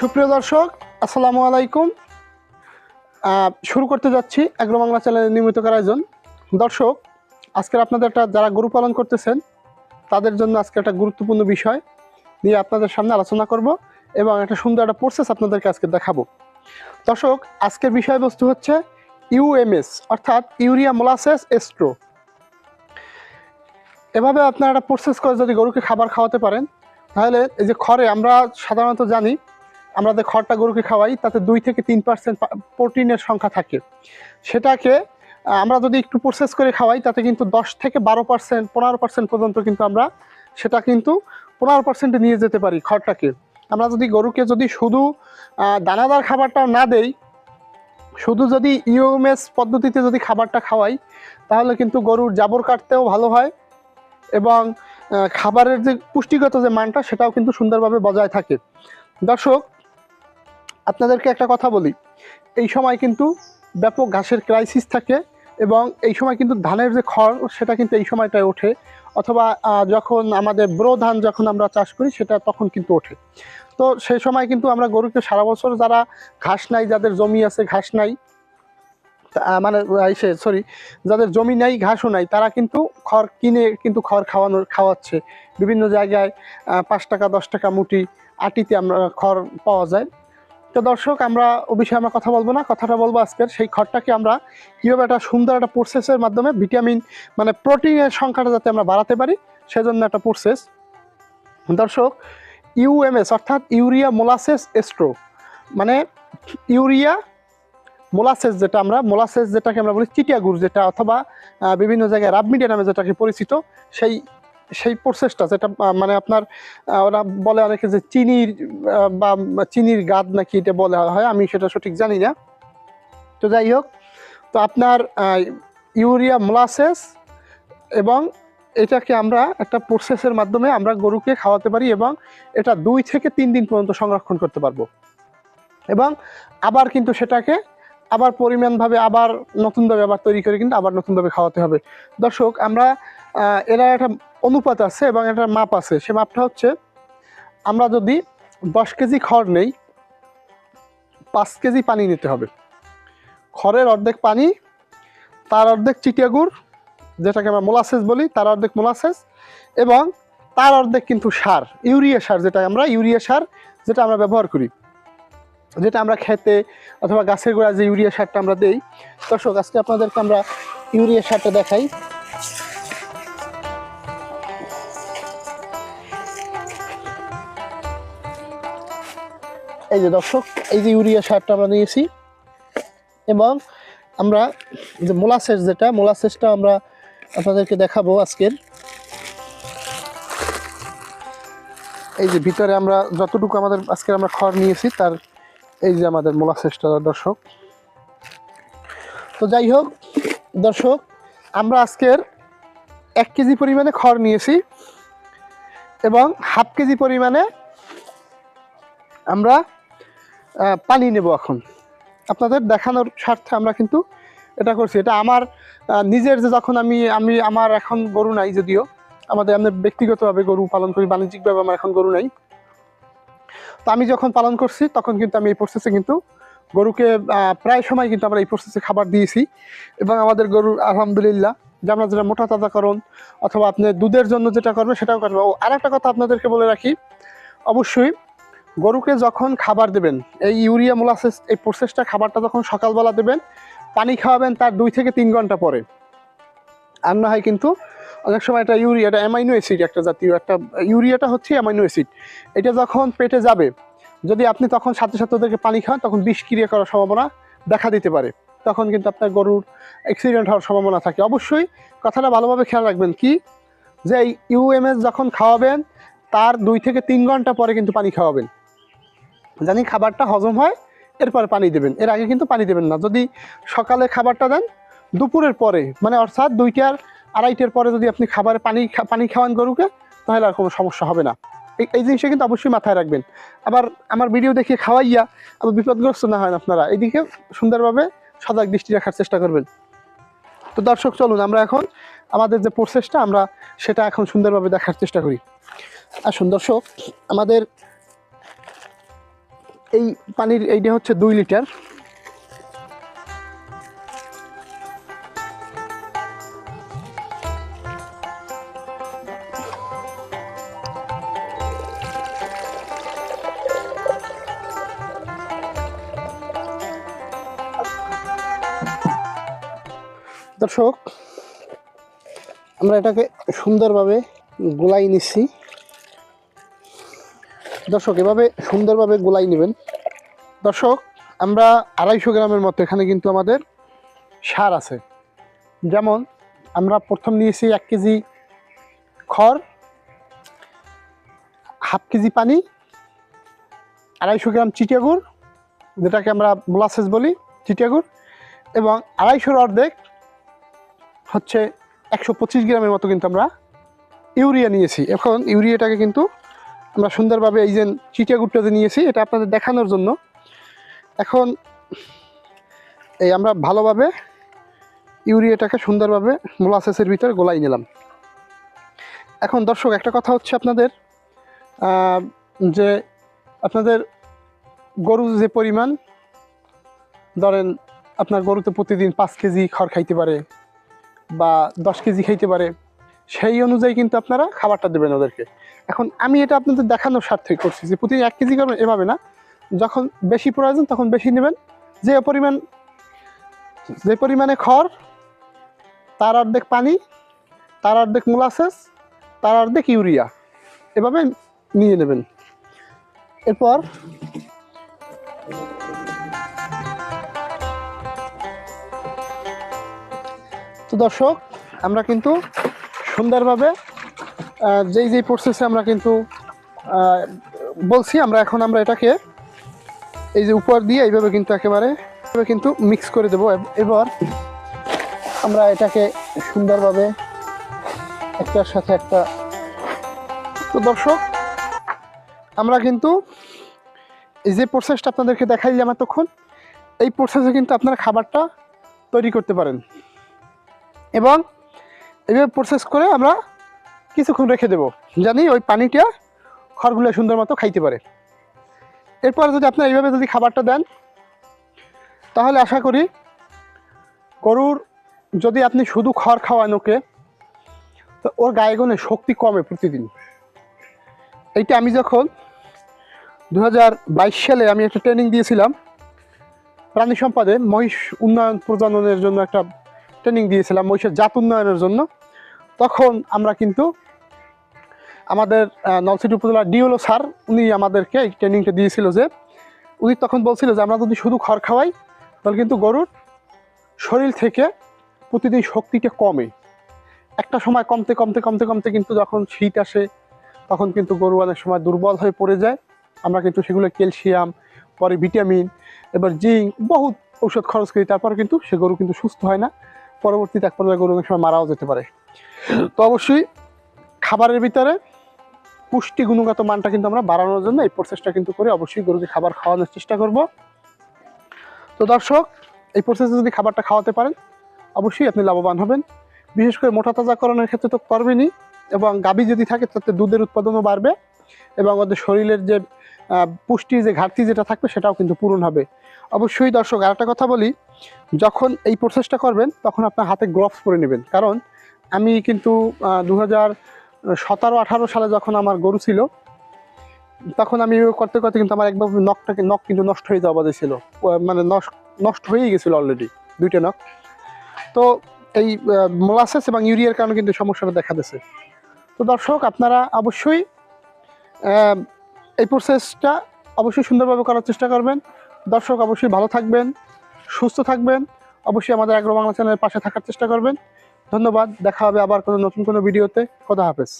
সুপ্রিয় দর্শক, আসসালামু আলাইকুম। শুরু করতে যাচ্ছি অ্যাগ্রো বাংলা চ্যানেলের নিয়মিত আয়োজন দর্শক, আজকের আপনাদের একটা যারা গরু পালন করতেছেন, তাদের জন্য আজকে একটা গুরুত্বপূর্ণ বিষয় নিয়ে আপনাদের সামনে আলোচনা করব এবং একটা সুন্দর একটা প্রসেস আপনাদেরকে আজকে দেখাবো। দর্শক, আজকের বিষয়বস্তু হচ্ছে ইউএমএস অর্থাৎ ইউরিয়া মোলাসেস এস্ট্রো এভাবে আপনারা একটা প্রসেস করে যদি গরুকে খাবার খাওয়াতে পারেন, তাহলে এই যে খড়ে আমরা সাধারণত জানি আমরা যে খড়টা গরুকে খাওয়াই, তাতে দুই থেকে তিন পার্সেন্ট প্রোটিনের সংখ্যা থাকে। সেটাকে আমরা যদি একটু প্রসেস করে খাওয়াই, তাতে কিন্তু দশ থেকে বারো পার্সেন্ট পনেরো পার্সেন্ট পর্যন্ত কিন্তু আমরা সেটা কিন্তু পনেরো পার্সেন্টে নিয়ে যেতে পারি খড়টাকে। আমরা যদি গরুকে যদি শুধু দানাদার খাবারটা না দেই, শুধু যদি ইউএমএস পদ্ধতিতে যদি খাবারটা খাওয়াই, তাহলে কিন্তু গরুর জাবর কাটতেও ভালো হয় এবং খাবারের যে পুষ্টিগত যে মানটা, সেটাও কিন্তু সুন্দরভাবে বজায় থাকে। দর্শক আপনাদেরকে একটা কথা বলি। এই সময় কিন্তু ব্যাপক ঘাসের ক্রাইসিস থাকে এবং এই সময় কিন্তু ধানের যে খড়, সেটা কিন্তু এই সময়টায় ওঠে। অথবা যখন আমাদের ব্রো ধান যখন আমরা চাষ করি, সেটা তখন কিন্তু ওঠে। তো সেই সময় কিন্তু আমরা গরুকে সারা বছর যারা ঘাস নাই, যাদের জমি আছে ঘাস নাই মানে মানে সরি যাদের জমি নাই, ঘাসও নাই, তারা কিন্তু খড় কিনে কিন্তু খড় খাওয়ানোর, খাওয়াচ্ছে। বিভিন্ন জায়গায় পাঁচ টাকা, দশ টাকা মুটি আটিতে আমরা খড় পাওয়া যায়। তো দর্শক, আমরা ও বিষয়ে আমরা কথা বলব না। কথাটা বলব আজকের। সেই খড়টাকে আমরা কীভাবে একটা সুন্দর একটা প্রসেসের মাধ্যমে ভিটামিন মানে প্রোটিনের সংখ্যাটা যাতে আমরা বাড়াতে পারি, সেজন্য একটা প্রসেস দর্শক ইউএমএস অর্থাৎ ইউরিয়া মোলাসেস এস্ট্রো মানে ইউরিয়া মোলাসেস যেটা আমরা মোলাসেস যেটাকে আমরা বলি চিটিয়া গুড় যেটা, অথবা বিভিন্ন জায়গায় রাবমিডিয়া নামে যেটাকে পরিচিত, সেই সেই প্রসেসটা যেটা মানে আপনার ওরা বলে অনেকে যে চিনির বা চিনির গাদ নাকি এটা বলা হয়, আমি সেটা সঠিক জানি না। তো যাই হোক, তো আপনার ইউরিয়া মোলাসেস এবং এটাকে আমরা একটা প্রসেসের মাধ্যমে আমরা গরুকে খাওয়াতে পারি এবং এটা দুই থেকে তিন দিন পর্যন্ত সংরক্ষণ করতে পারব। এবং আবার কিন্তু সেটাকে আবার পরিমাণভাবে আবার নতুনভাবে আবার তৈরি করে কিন্তু আবার নতুনভাবে খাওয়াতে হবে। দর্শক, আমরা এরা একটা অনুপাত আছে এবং একটা মাপ আছে। সে মাপটা হচ্ছে, আমরা যদি দশ কেজি খড় নেই, পাঁচ কেজি পানি নিতে হবে। খড়ের অর্ধেক পানি, তার অর্ধেক চিটিয়া গুড়, যেটাকে আমরা মোলাসেস বলি, তার অর্ধেক মোলাসেস এবং তার অর্ধেক কিন্তু সার, ইউরিয়া সার, যেটা আমরা ইউরিয়া সার যেটা আমরা ব্যবহার করি। যেটা আমরা খেতে অথবা গাছের গোড়া যে ইউরিয়া সারটা আমরা দেই। দর্শক, আজকে আপনাদেরকে আমরা ইউরিয়া সারটা দেখাই। এই যে দর্শক, এই যে ইউরিয়া সারটা আমরা নিয়েছি। এবং আমরা যে মোলাসেস যেটা, মোলাসেসটা আমরা আপনাদেরকে দেখাবো আজকের। এই যে ভিতরে আমরা যতটুকু আমাদের আজকে আমরা খড় নিয়েছি, তার এই যে আমাদের মোলাসেসটা দর্শক। তো যাই হোক, দর্শক, আমরা আজকের এক কেজি পরিমাণে খড় নিয়েছি এবং হাফ কেজি পরিমাণে আমরা পানি নেব এখন। আপনাদের দেখানোর স্বার্থে আমরা কিন্তু এটা করছি। এটা আমার নিজের যে যখন আমি আমি আমার এখন গরু নাই যদিও, আমাদের আমি ব্যক্তিগতভাবে গরু পালন করি, বাণিজ্যিকভাবে আমার এখন গরু নাই। তো আমি যখন পালন করছি, তখন কিন্তু আমি এই প্রসেসে কিন্তু গরুকে প্রায় সময় কিন্তু আমরা এই প্রসেসে খাবার দিয়েছি। এবং আমাদের গরুর আলহামদুলিল্লাহ, যে আমরা যেটা মোটা তাজা তাজাকরণ অথবা আপনি দুধের জন্য যেটা করবেন সেটাও করবে ও আর একটা কথা আপনাদেরকে বলে রাখি, অবশ্যই গরুকে যখন খাবার দেবেন, এই ইউরিয়া মোলাসেস, এই প্রসেসটা খাবারটা যখন সকালবেলা দেবেন, পানি খাওয়াবেন তার দুই থেকে তিন ঘণ্টা পরে। আর না হয় কিন্তু অনেক সময় এটা ইউরিয়া, এটা অ্যামাইনো অ্যাসিড একটা জাতীয়, একটা ইউরিয়াটা হচ্ছে অ্যামাইনো অ্যাসিড। এটা যখন পেটে যাবে, যদি আপনি তখন সাথে সাথে ওদেরকে পানি খান, তখন বিষক্রিয়া করার সম্ভাবনা দেখা দিতে পারে। তখন কিন্তু আপনার গরুর অ্যাক্সিডেন্ট হওয়ার সম্ভাবনা থাকে। অবশ্যই কথাটা ভালোভাবে খেয়াল রাখবেন কি? যে ইউএমএস যখন খাওয়াবেন, তার দুই থেকে তিন ঘণ্টা পরে কিন্তু পানি খাওয়াবেন। জানি খাবারটা হজম হয়, এরপরে পানি দেবেন। এর আগে কিন্তু পানি দেবেন না। যদি সকালে খাবারটা দেন, দুপুরের পরে মানে অর্থাৎ দুইটার আড়াইটের পরে যদি আপনি খাবারে পানি পানি খাওয়ান গরুকে, তাহলে আর কোনো সমস্যা হবে না। এই- জিনিসটা কিন্তু অবশ্যই মাথায় রাখবেন। আবার আমার ভিডিও দেখে খাওয়াইয়া আবার বিপদগ্রস্ত না হয় আপনারা। এইদিকে সুন্দরভাবে সজাগ দৃষ্টি রাখার চেষ্টা করবেন। তো দর্শক, চলুন আমরা এখন আমাদের যে প্রসেসটা আমরা সেটা এখন সুন্দরভাবে দেখার চেষ্টা করি। আসুন দর্শক, আমাদের এই পানির এইটা হচ্ছে দুই লিটার। দর্শক আমরা এটাকে সুন্দরভাবে গোলাই নিচ্ছি। দর্শক, এভাবে সুন্দরভাবে গোলাই নেবেন। দর্শক, আমরা আড়াইশো গ্রামের মতো এখানে কিন্তু আমাদের সার আছে। যেমন, আমরা প্রথম নিয়েছি এক কেজি খড়, হাফ কেজি পানি, আড়াইশো গ্রাম চিটিয়াগুড়, যেটাকে আমরা মোলাসেস বলি, চিটিয়াগুড়, এবং আড়াইশোর অর্ধেক হচ্ছে একশো পঁচিশ গ্রামের মতো কিন্তু আমরা ইউরিয়া নিয়েছি। এখন ইউরিয়াটাকে কিন্তু আমরা সুন্দরভাবে এই যে চিটিয়া গুটটা যে নিয়েছি, এটা আপনাদের দেখানোর জন্য। এখন এই আমরা ভালোভাবে ইউরিয়াটাকে সুন্দরভাবে মোলাসেসের ভিতরে গোলাই নিলাম। এখন দর্শক, একটা কথা হচ্ছে আপনাদের যে আপনাদের গরু যে পরিমাণ, ধরেন আপনার গরুতে প্রতিদিন পাঁচ কেজি খড় খাইতে পারে বা দশ কেজি খাইতে পারে সেই অনুযায়ী কিন্তু আপনারা খাবারটা দেবেন ওদেরকে। এখন আমি এটা আপনাদের দেখানোর স্বার্থে করছি যে প্রতিদিন এক কেজি করবেন এভাবে না, যখন বেশি প্রয়োজন তখন বেশি নেবেন। যে পরিমাণ, যে পরিমাণে খড়, তার অর্ধেক পানি, তার অর্ধেক মোলাসেস, তার অর্ধেক ইউরিয়া, এভাবে নিয়ে নেবেন। এরপর তো দর্শক, আমরা কিন্তু সুন্দরভাবে যেই যেই প্রসেসে আমরা কিন্তু বলছি, আমরা এখন আমরা এটাকে এই যে উপর দিয়ে এইভাবে কিন্তু একেবারে, এভাবে কিন্তু মিক্স করে দেবো। এব- এবার আমরা এটাকে সুন্দরভাবে একটার সাথে একটা, তো দর্শক, আমরা কিন্তু এই যে প্রসেসটা আপনাদেরকে দেখাইলাম এতক্ষণ, এই প্রসেসে কিন্তু আপনারা খাবারটা তৈরি করতে পারেন। এবং এইভাবে প্রসেস করে আমরা কিছুক্ষণ রেখে দেবো। জানি ওই পানিটা খড়গুলো সুন্দর মতো খাইতে পারে। এরপর যদি আপনার এইভাবে যদি খাবারটা দেন, তাহলে আশা করি গরুর যদি আপনি শুধু খড় খাওয়ান ওকে, তো ওর গায়ে গুণে শক্তি কমে প্রতিদিন। এইটা আমি যখন দু হাজার বাইশ সালে আমি একটা ট্রেনিং দিয়েছিলাম, প্রাণী সম্পদে মহিষ উন্নয়ন প্রজননের জন্য একটা ট্রেনিং দিয়েছিলাম মহিষের জাত উন্নয়নের জন্য। তখন আমরা কিন্তু আমাদের আহ, নলছিটি উপজেলার ডিওলো স্যার উনি আমাদেরকে এই ট্রেনিংটা দিয়েছিল যে উনি তখন বলছিল যে আমরা যদি শুধু খড় খাওয়াই তাহলে কিন্তু গরুর শরীর থেকে প্রতিদিন শক্তিটা কমে। একটা সময় কমতে কমতে কমতে কমতে কিন্তু যখন শীত আসে তখন কিন্তু গরু অনেক সময় দুর্বল হয়ে পড়ে যায়। আমরা কিন্তু সেগুলো ক্যালসিয়াম পরে ভিটামিন এবার জিঙ্ক বহুত ঔষধ খরচ করি তারপর কিন্তু সে গরু কিন্তু সুস্থ হয় না। পরবর্তীতে এক পর্যায়ে গরু অনেক সময় মারাও যেতে পারে। তো অবশ্যই খাবারের ভিতরে পুষ্টি গুণগত মানটা কিন্তু আমরা বাড়ানোর জন্য এই প্রসেসটা কিন্তু করে অবশ্যই গরুকে খাবার খাওয়ানোর চেষ্টা করব। তো দর্শক, এই প্রসেসে যদি খাবারটা খাওয়াতে পারেন, অবশ্যই আপনি লাভবান হবেন। বিশেষ করে মোটা তাজাকরণের ক্ষেত্রে তো করবেনই এবং গাভী যদি থাকে, তাতে দুধের উৎপাদনও বাড়বে। এবং ওদের শরীরের যে পুষ্টির যে ঘাটতি যেটা থাকবে সেটাও কিন্তু পূরণ হবে। অবশ্যই দর্শক আর একটা কথা বলি, যখন এই প্রসেসটা করবেন, তখন আপনার হাতে গ্লোভস পরে নেবেন। কারণ আমি কিন্তু দু হাজার সতেরো আঠারো সালে যখন আমার গরু ছিল, তখন আমি করতে করতে কিন্তু আমার একবার নখটাকে নখ কিন্তু নষ্ট হয়ে যাওয়া বাজে ছিল। মানে নষ্ট হয়েই গেছিল অলরেডি দুইটা নখ। তো এই মোলাসেস এবং ইউরিয়ার কারণে কিন্তু সমস্যাটা দেখা দিয়েছে। তো দর্শক, আপনারা অবশ্যই এই প্রসেসটা অবশ্যই সুন্দরভাবে করার চেষ্টা করবেন। দর্শক অবশ্যই ভালো থাকবেন, সুস্থ থাকবেন। অবশ্যই আমাদের অ্যাগ্রো বাংলা চ্যানেলের পাশে থাকার চেষ্টা করবেন। ধন্যবাদ, দেখা হবে আবার কোনো নতুন কোনো ভিডিওতে খোদা হাফেজ।